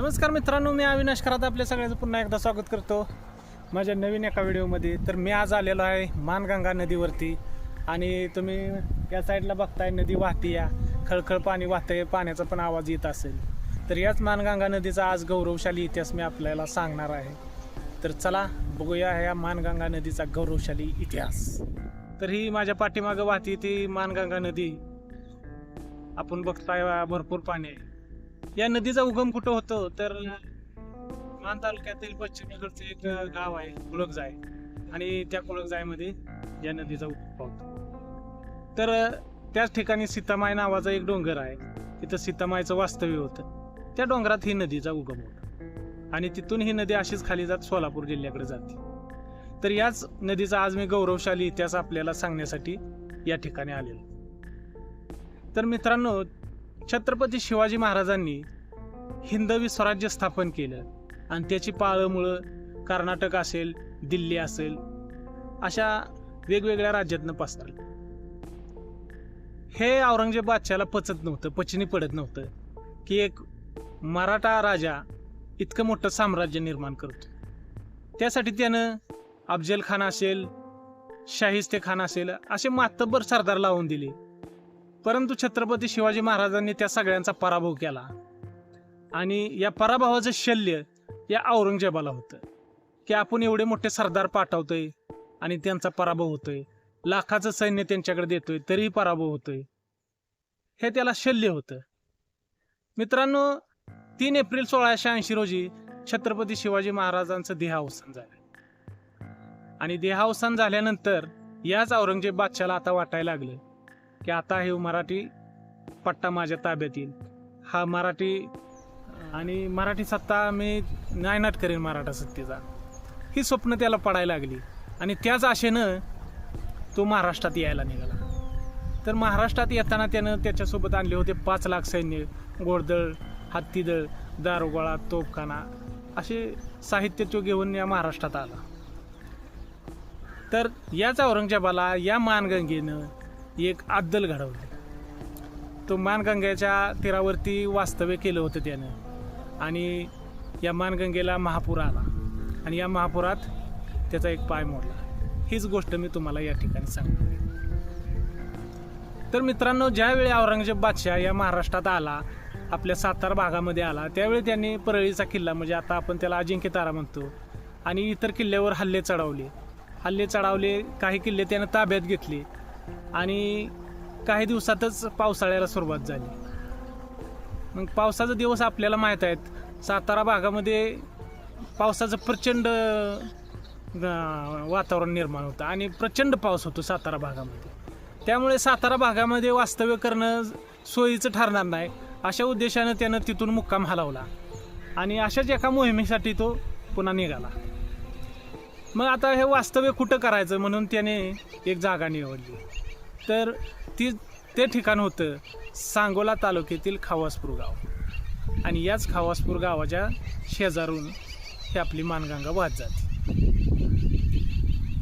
नमस्कार मित्रांनो मी अविनाश खरात आपल्या सगळ्यांचं पुन्हा एकदा स्वागत करतो. माझ्या नवीन एका व्हिडिओमध्ये. तर मी आज आलेलो आहे मानगंगा नदीवरती आणि तुम्ही या साईडला बघताय नदी वाहती या. खळखळ पाणी वाहतंय पाण्याचा पण आवाज येत असेल. तर याच मानगंगा नदीचा आज गौरवशाली इतिहास मी आपल्याला सांगणार आहे. तर चला बघूया या मानगंगा नदीचा गौरवशाली इतिहास. तर ही माझ्या पाठीमागं वाहती ती मानगंगा नदी. आपण बघताय भरपूर पाणी आहे. या नदीचा उगम कुठं होतो? तर मान तालुक्यातील पश्चिमेकडचं एक गाव आहे कुळकजाय आणि त्या कुळकजायमध्ये या नदीचा उगम पावतो तर त्याच ठिकाणी सीतामाय नावाचा एक डोंगर आहे. तिथं सीतामायचं वास्तव्य होतं. त्या डोंगरात ही नदीचा उगम होतो. आणि तिथून ही नदी अशीच खाली जात सोलापूर जिल्ह्याकडे जाते. तर याच नदीचा आज मी गौरवशाली इतिहास आपल्याला सांगण्यासाठी या ठिकाणी आलेलो. तर मित्रांनो छत्रपती शिवाजी महाराजांनी हिंदवी स्वराज्य स्थापन केलं. आणि त्याची पाळंमुळं कर्नाटक असेल दिल्ली असेल अशा वेगवेगळ्या राज्यातनं पसरलं. हे औरंगजेब बादशाला पचत नव्हतं पचनी पडत नव्हतं की एक मराठा राजा इतकं मोठं साम्राज्य निर्माण करतो. त्यासाठी त्यानं अफजल खान असेल शाहिस्ते खान असेल असे मातब्बर सरदार लावून दिले. परंतु छत्रपती शिवाजी महाराजांनी त्या सगळ्यांचा पराभव केला. आणि या पराभवाचं शल्य या औरंगजेबाला होतं. की आपण एवढे मोठे सरदार पाठवतोय आणि त्यांचा पराभव होतोय. लाखाचं सैन्य त्यांच्याकडे देतोय तरीही पराभव होतोय. हे त्याला शल्य होतं. मित्रांनो तीन एप्रिल सोळाशे ऐंशी रोजी छत्रपती शिवाजी महाराजांचं देहावसान झालं. आणि देहावसान झाल्यानंतर याच औरंगजेब बादशाला आता वाटायला लागलं. की आता हे मराठी पट्टा माझ्या ताब्यात येईल. हा मराठी आणि मराठी सत्ता मी नायनाट करेन मराठा सत्तेचा. ही स्वप्न त्याला पडायला लागली. आणि त्याच आशेनं तो महाराष्ट्रात यायला निघाला. तर महाराष्ट्रात येताना त्यानं त्याच्यासोबत आणले होते पाच लाख सैन्य घोडदळ हत्तीदळ दारोगोळा तोफखाना असे साहित्य तो घेऊन या महाराष्ट्रात आला. तर याच औरंगजेबाला या मानगंगेनं एक अद्दल घडवली. तो मानगंगेच्या तीरावरती वास्तव्य केलं होतं त्यानं. आणि या मानगंगेला महापूर आला. आणि या महापुरात त्याचा एक पाय मोडला. हीच गोष्ट मी तुम्हाला या ठिकाणी सांगतो. तर मित्रांनो ज्यावेळी औरंगजेब बादशाह या महाराष्ट्रात आला आपल्या सातारा भागामध्ये आला त्यावेळी त्यांनी परळीचा किल्ला म्हणजे आता आपण त्याला अजिंक्य तारा म्हणतो आणि इतर किल्ल्यावर हल्ले चढवले. हल्ले चढवले काही किल्ले त्यानं ताब्यात घेतले. आणि काही दिवसातच पावसाळ्याला सुरुवात झाली. मग पावसाचा दिवस आपल्याला माहीत आहेत. सातारा भागामध्ये पावसाचं प्रचंड वातावरण निर्माण होतं आणि प्रचंड पाऊस होतो सातारा भागामध्ये. त्यामुळे सातारा भागामध्ये वास्तव्य करणं सोयीचं ठरणार नाही. अशा उद्देशानं त्यानं तिथून मुक्काम हलवला. आणि अशाच एका मोहिमेसाठी तो पुन्हा निघाला. मग आता हे वास्तव्य कुठं करायचं म्हणून त्याने एक जागा निवडली. तर ती ते ठिकाण होतं सांगोला तालुक्यातील खावासपूर गाव. आणि याच खावासपूर गावाच्या शेजारून ही आपली मानगंगा वाहत जाते.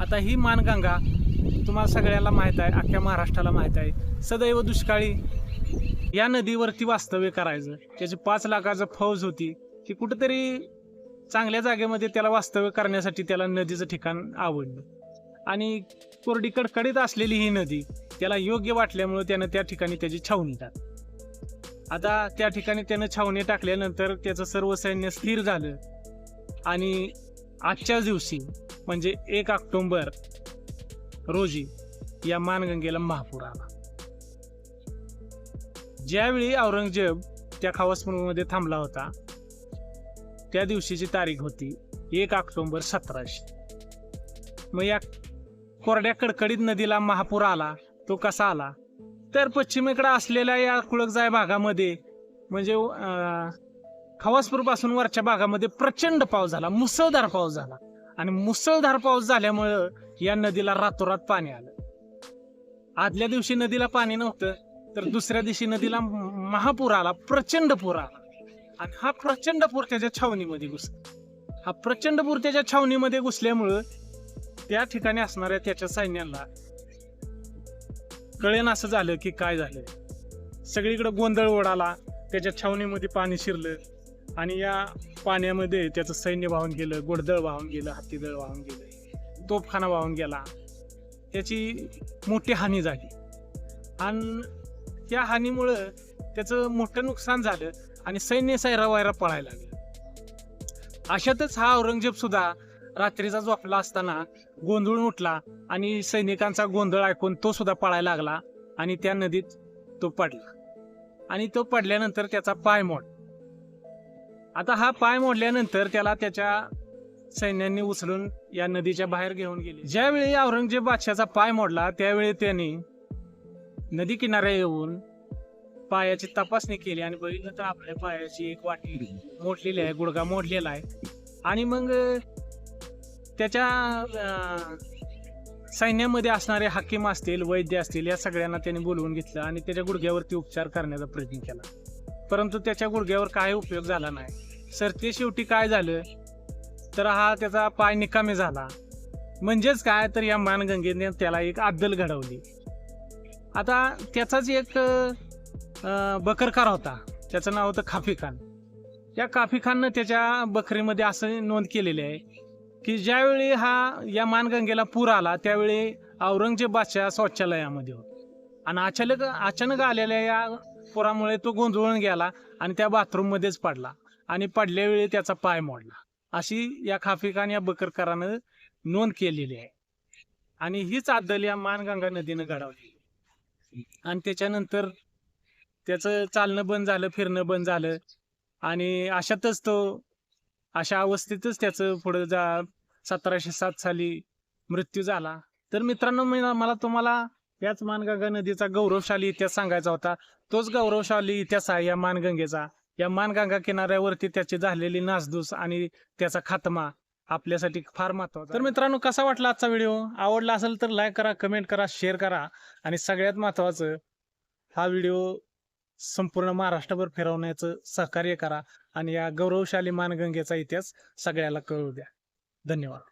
आता ही मानगंगा तुम्हाला सगळ्याला माहीत आहे अख्ख्या महाराष्ट्राला माहीत आहे. सदैव दुष्काळी या नदीवरती वास्तव्य करायचं त्याची पाच लाखाचं फौज होती की कुठंतरी चांगल्या जागेमध्ये त्याला वास्तव्य करण्यासाठी त्याला नदीचं ठिकाण आवडलं. आणि कोरडी कडकडीत असलेली ही नदी त्याला योग्य वाटल्यामुळे त्यानं त्या ठिकाणी त्याची छावणी टाकली आता त्या ठिकाणी त्यानं छावणी टाकल्यानंतर त्याचं सर्व सैन्य स्थिर झालं. आणि आजच्याच दिवशी म्हणजे एक ऑक्टोंबर रोजी या मानगंगेला महापूर आला. ज्यावेळी औरंगजेब त्या खावासपूरमध्ये थांबला होता त्या दिवशीची तारीख होती एक ऑक्टोंबर सतराशे. मग या कोरड्या कडकडीत नदीला महापूर आला तो कसा आला? तर पश्चिमेकडे असलेल्या या कुळकजाय भागामध्ये म्हणजे खवासपूरपासून वरच्या भागामध्ये प्रचंड पाऊस झाला मुसळधार पाऊस झाला. आणि मुसळधार पाऊस झाल्यामुळं या नदीला रातोरात पाणी आलं. आदल्या दिवशी नदीला पाणी नव्हतं तर दुसऱ्या दिवशी नदीला महापूर आला प्रचंड पूर आला. आणि हा प्रचंड पूर त्याच्या छावणीमध्ये घुसला. हा प्रचंड पूर त्याच्या छावणीमध्ये घुसल्यामुळं त्या ठिकाणी असणाऱ्या त्याच्या सैन्याला कळेन असं झालं की काय झालं. सगळीकडं गोंधळ ओढाला त्याच्या छावणीमध्ये पाणी शिरलं आणि या पाण्यामध्ये त्याचं सैन्य वाहून गेलं गोडदळ वाहून गेलं हत्तीदळ वाहून गेलं तोफखाना वाहून गेला. त्याची मोठी हानी झाली. आणि त्या हानीमुळं त्याचं मोठं नुकसान झालं आणि सैन्य सैरावायरा पळायला लागलं. अशातच हा औरंगजेब सुद्धा रात्रीचा झोपला असताना गोंधळून उठला आणि सैनिकांचा गोंधळ ऐकून तो सुद्धा पळायला लागला आणि त्या नदीत तो पडला. आणि तो पडल्यानंतर त्याचा पाय मोड. आता हा पाय मोडल्यानंतर त्याला त्याच्या सैन्यांनी उचलून या नदीच्या बाहेर घेऊन गेले. ज्यावेळी औरंगजेब बादशाचा पाय मोडला त्यावेळी त्यांनी नदी किनाऱ्या येऊन पायाची तपासणी केली आणि बघितलं तर आपल्या पायाची एक वाटी मोडलेली आहे गुडगा मोडलेला आहे. आणि मग त्याच्या सैन्यामध्ये असणारे हाकीम असतील वैद्य असतील या सगळ्यांना त्याने बोलवून घेतलं आणि त्याच्या गुडघ्यावरती उपचार करण्याचा प्रयत्न केला. परंतु त्याच्या गुडघ्यावर काही उपयोग झाला नाही. सर ते शेवटी काय झालं? तर हा त्याचा पाय निकामी झाला. म्हणजेच काय? तर या मानगंगेने त्याला एक अद्दल घडवली. आता त्याचाच एक बकरकार होता. त्याचं नाव होतं खाफी खान. या काफी खाननं त्याच्या बकरीमध्ये असं नोंद केलेली आहे की ज्यावेळी हा या मानगंगेला पूर आला त्यावेळी औरंगजेब बादशाह शौचालयामध्ये होता. आणि अचानक अचानक आलेल्या या पुरामुळे तो गोंधळून गेला आणि त्या बाथरूममध्येच पडला आणि पडल्यावेळी त्याचा पाय मोडला. अशी या खाफिकान या बकरकरानं नोंद केलेली आहे. आणि हीच अद्दल या मानगंगा नदीनं घडवली. आणि त्याच्यानंतर त्याचं चालणं बंद झालं फिरणं बंद झालं. आणि अशातच तो अशा अवस्थेतच त्याचं पुढं जा सतराशे सात साली मृत्यू झाला. तर मित्रांनो मी मला तुम्हाला याच मानगंगा नदीचा गौरवशाली इतिहास सांगायचा होता. तोच गौरवशाली इतिहास आहे या मानगंगेचा. या मानगंगा किनाऱ्यावरती त्याची झालेली नासधूस आणि त्याचा खात्मा आपल्यासाठी फार महत्त्वाचा तर मित्रांनो कसा वाटला आजचा व्हिडिओ? आवडला असेल तर लाईक करा कमेंट करा शेअर करा. आणि सगळ्यात महत्वाचं हा व्हिडिओ संपूर्ण महाराष्ट्रभर फिरवण्याचं सहकार्य करा. आणि या गौरवशाली मानगंगेचा इतिहास सगळ्याला कळू द्या. धन्यवाद.